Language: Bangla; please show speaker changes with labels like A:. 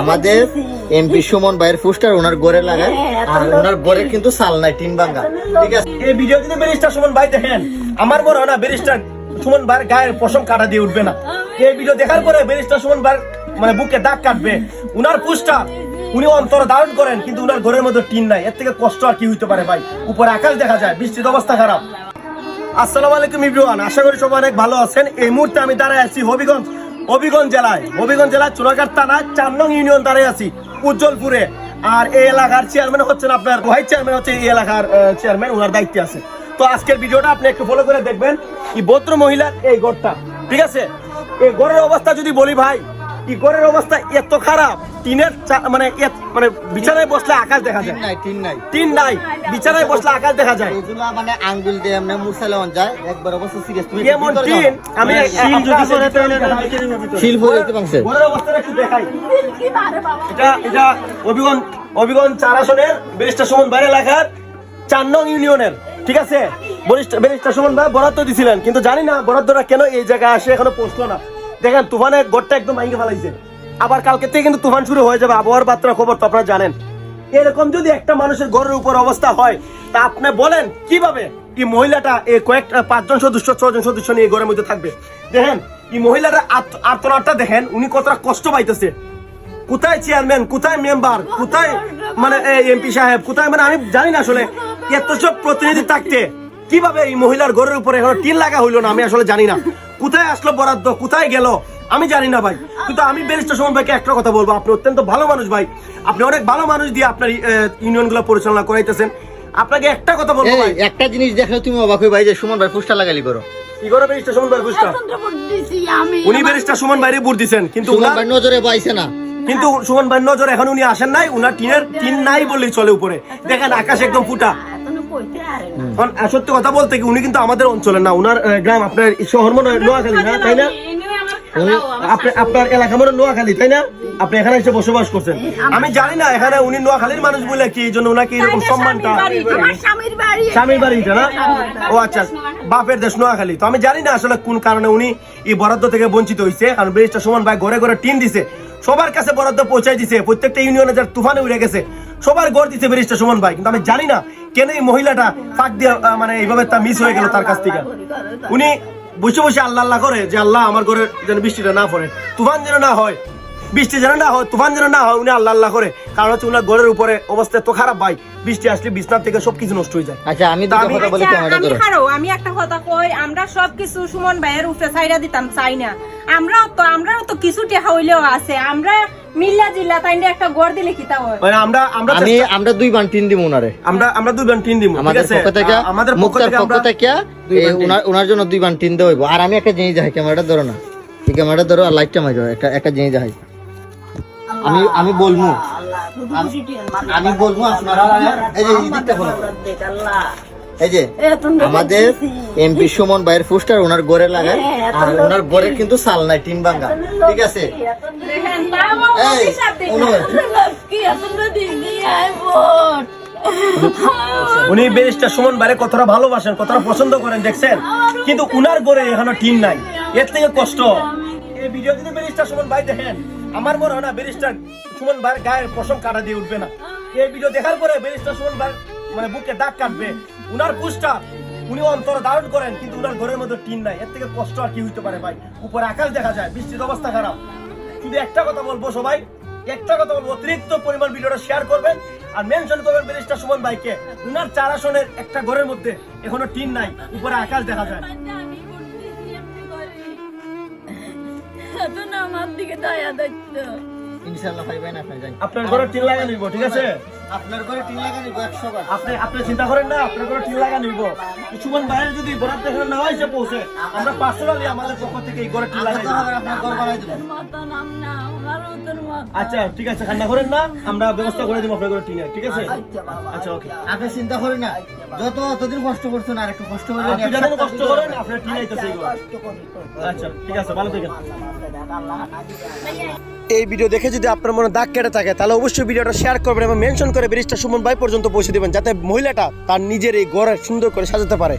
A: আমাদের এমপি সুমন ভাইয়ের পোস্টার, ওনার গড়ে লাগায়। আর ওনার গড়ে কিন্তু সাল নাই টিন ভাঙ্গা ঠিক আছে?
B: এই ভিডিও যদি ব্যারিস্টার সুমন ভাই দেখেন, আমার মনে হয় না ব্যারিস্টার সুমন ভাইয়ের গায়ের পশম কাটা দিয়ে উঠবে না। এই ভিডিও দেখার পরে ব্যারিস্টার সুমন ভাই মানে বুকে দাগ কাটবে। উনার পোস্টার, উনি অন্তর ধারণ করেন, কিন্তু উনার ঘরের মধ্যে টিন নাই। এর থেকে কষ্ট আর কি হইতে পারে ভাই? উপরে আকাশ দেখা যায়, বৃষ্টির অবস্থা খারাপ। আসসালামু আলাইকুম ইব্রুয়ান আশা করি সবাই অনেক ভালো আছেন। এই মুহূর্তে আমি দাঁড়ায় আছি হবিগঞ্জ হবিগঞ্জ জেলায়। হবিগঞ্জ জেলার চুরাঘাট থানা চার নং ইউনিয়ন দাঁড়িয়ে আছি, উজ্জ্বলপুরে। আর এই এলাকার চেয়ারম্যান হচ্ছেন আপনার ভাইস চেয়ারম্যান হচ্ছে এই এলাকার চেয়ারম্যান ওনার দায়িত্বে আছে। তো আজকের ভিডিওটা আপনি একটু ফলো করে দেখবেন কি ভদ্র মহিলার এই ঘরটা, ঠিক আছে? এই ঘরের অবস্থা যদি বলি ভাই ঘরের অবস্থা এত খারাপ। টিনের মানে মানে বিছানায় বসলে আকাশ দেখা যায়।
A: নাই টিন নাই।
B: টিন নাই বিছানায় বসলে আকাশ দেখা যায়।
A: এগুলা মানে আঙ্গুল দিয়ে এমনি মুছালে অন যায় একবার অবস্থা সিরিয়াস তুমি
B: এমন টিন আমি শিল যদি করে তাহলে
A: শিল হয়ে যেতে পারছে
B: ঘরের অবস্থাটা একটু দেখাই। এটা এটা অভিগঞ্জ অভিগঞ্জ চার আসনের ব্যারিস্টার সুমন বাইরে এলাকার চার নং ইউনিয়নের ঠিক আছে? বরিষ্ঠ- ব্যারিস্টার সুমন ভাই বরাদ্দ দিছিলেন কিন্তু জানি না বরাদ্দটা কেন এই জায়গায় আসে এখনও পৌঁছলো না। দেখেন তুফানে ঘরটা একদম ভাঙে ফেলাইছে। আবার কালকে থেকে কিন্তু তুফান শুরু হয়ে যাবে, আবহাওয়ার বার্তার খবর তো আপনারা জানেন। এরকম যদি একটা মানুষের ঘরের উপর অবস্থা হয়, তা আপনি বলেন, কীভাবে? এই মহিলাটা এই কয়েকটা পাঁচজন সদস্য ছজন সদস্য নিয়ে ঘরের মধ্যে থাকবে? দেখেন এই মহিলাটা আত- দেখেন, উনি কতটা কষ্ট পাইতেছে। কোথায় চেয়ারম্যান, কোথায় মেম্বার, কোথায় মানে এমপি সাহেব, কোথায় মানে আমি জানি না আসলে, এত সব প্রতিনিধি থাকতে। কীভাবে এই মহিলার ঘরের উপরে এখন টিন লাগা হইল না, আমি আসলে জানি না। কোথায় আসলো বরাদ্দ? কোথায় গেল? আমি জানি না ভাই। কিন্তু আমি ব্যারিস্টার সুমন ভাইকে একটা কথা বলব। আপনি অত্যন্ত ভালো মানুষ ভাই। আপনি অনেক ভালো মানুষ দিয়ে আপনার ইউনিয়নগুলো পরিচালনা করাইতেছেন। আপনাকে একটা কথা বলব ভাই।
A: একটা জিনিস দেখলে তুমি অবাক হয়ে ভাই যে সুমন ভাই পোস্টার লাগালি করো।
B: কি করে ব্যারিস্টার সুমন ভাই উনি ব্যারিস্টার সুমন ভাইরে দিছেন। কিন্তু উনার-
A: নজরে পাইছে না।
B: কিন্তু সুমন ভাই নজর এখন উনি আসেন নাই। উনার টিনের টিন নাই বললেই চলে উপরে। দেখেন আকাশ একদম ফুটা। এখন সত্যি কথা বলতে কি উনি কিন্তু আমাদের অঞ্চলের না উনার গ্রাম আপনার শহর মনে নোয়াখালী না? তাই না? আপনি- আপনার এলাকা মনে নোয়াখালী তাই না? আপনি এখানে এসে বসবাস করছেন। আমি জানি না এখানে উনি নোয়াখালীর মানুষ বলে কি এই জন্য উনাকে এরকম সম্মানটা
C: স্বামীর বাড়ি
B: স্বামীর বাড়ি। এটা না? ও আচ্ছা বাপের দেশ নোয়াখালী। তো আমি জানি না আসলে কোন কারণে উনি এই বরাদ্দ থেকে বঞ্চিত হয়েছে কারণ ব্রিজটা সমান ভাই ঘরে ঘরে টিন দিছে। সবার কাছে বরাদ্দ পৌঁছাই দিছে প্রত্যেকটা ইউনিয়নে যার তুফানে উড়ে গেছে সবার গড় দিছে ব্রিজটা সুমন ভাই। কিন্তু আমি জানি না কেন এই মহিলাটা ফাঁক দিয়ে মানে এইভাবে তা মিস হয়ে গেল তার কাছ থেকে? উনি বসে বসে আল্লাহ আল্লাহ করে যে আল্লাহ আমার ঘরে যেন বৃষ্টিটা না পড়ে। তুফান যেন না হয়। বৃষ্টি যেন না হয় তুফান যেন না হয় উনি আল্লাহ আল্লাহ করে। কারণ হচ্ছে উনার ঘরের উপরে অবস্থা এত খারাপ ভাই বৃষ্টি আসলে বিছনার থেকে সবকিছু নষ্ট হয়ে যায়।
A: আচ্ছা আমি
B: তা
A: দুটো
B: আমি-
A: কথা বলি
C: আচ্ছা,
A: ক্যামেরা ধরো
C: আমি একটা কথা কই আমরা সব কিছু সুমন ভাইয়ের উপরে ছাইরা দিতাম চাই না। আমরাও তো আমরাও তো কিছু টেহা হইলেও আছে আমরা মিল্লা জিল্লা তাইলে একটা গড় দিলে কিতা হয়?
B: মানে আমরা আমরা
A: আমি আমরা দুই বান টিন দিব ওনারে
B: আমরা আমরা দুই বান টিন দিব ঠিক
A: আমাদের পক্ষ থেকে
B: আমাদের পক্ষ থেকে
A: পক্ষ
B: আমরা
A: থেকে
B: দুই
A: এই
B: বান
A: ওনার ওনার জন্য দুই বান টিন দেওয়া হইবো। আর আমি একটা জিনিস দেখাই ক্যামেরাটা ধরো না। এই ক্যামেরাটা ধরো আর লাইটটা মারো একটা একটা জিনিস দেখাই। আমি আমি বলব আমি বলব আপনারা এই যে এই দিকটা খোলো। এই যে আমাদের এমপি সুমন ভাইয়ের পোস্টার ওনার গড়ে লাগায় আর ওনার গড়ে কিন্তু সাল নাই টিন ভাঙ্গা ঠিক আছে।
B: উনি ব্যারিস্টার সুমন বাইরে কতটা ভালোবাসেন কতটা পছন্দ করেন দেখছেন? কিন্তু উনার ঘরে এখনও টিন নাই। এর থেকে কষ্ট। এই ভিডিও যদি ব্যারিস্টার সুমন ভাই দেখেন আমার মনে হয় না ব্যারিস্টার সুমন ভাইয়ের গায়ের পশম কাটা দিয়ে উঠবে না। এই ভিডিও দেখার পরে ব্যারিস্টার সুমন ভাই মানে বুকে দাগ কাটবে। উনার পুষ্টা উনি অন্তর ধারণ করেন, কিন্তু উনার ঘরের মধ্যে টিন নাই। এর থেকে কষ্ট আর কি হইতে পারে ভাই? উপরে আকাশ দেখা যায়, বৃষ্টির অবস্থা খারাপ। শুধু একটা কথা বলব সবাই, একটা কথা বলব, অতিরিক্ত পরিমাণ ভিডিওটা শেয়ার করবেন আর মেনশন করবেন ব্যারিস্টার সুমন ভাইকে। উনার চার আসনের একটা ঘরের মধ্যে এখনও টিন নাই, উপরে আকাশ দেখা যায়।
C: আমার দিকে দয়া দেখতো
A: ইনশাআল্লাহ পাইবেন আপনি যাই
B: আপনার ঘরে টিন লাগানো নিব ঠিক আছে?
A: আপনার ঘরে টিন লাগানি 100 বার।
B: আপনি আপনি চিন্তা করেন না আপনার ঘরে টিন লাগা নিব ভাইয়ের যদি বরাদ্দ এখানে না হয় সে পৌঁছে। আমরা পার্সোনালি আমাদের পক্ষ থেকে এই ঘরে টিন লাগাই দেব।
A: আপনার ঘর বানাই দেব।
C: মতো নাম না আমার তোর মতো
B: আচ্ছা ঠিক আছে কান্না করেন না আমরা ব্যবস্থা করে দিব আপনার ঘরে টিনের ঠিক আছে? আচ্ছা ওকে।
A: আপনি চিন্তা করেন না যত অতদিন কষ্ট করছেন আর একটু কষ্ট করেন
B: আপনি যারা কষ্ট করেন আপনার টিন আইতেছে আচ্ছা ঠিক আছে ভালো থাকেন। এই ভিডিও দেখে যদি আপনার মনে দাগ কেটে থাকে, তাহলে অবশ্যই ভিডিওটা শেয়ার করবেন এবং মেনশন করে ব্রিজটা সুমন ভাই পর্যন্ত পৌঁছে দেবেন, যাতে মহিলাটা তার নিজের এই ঘরে সুন্দর করে সাজাতে পারে।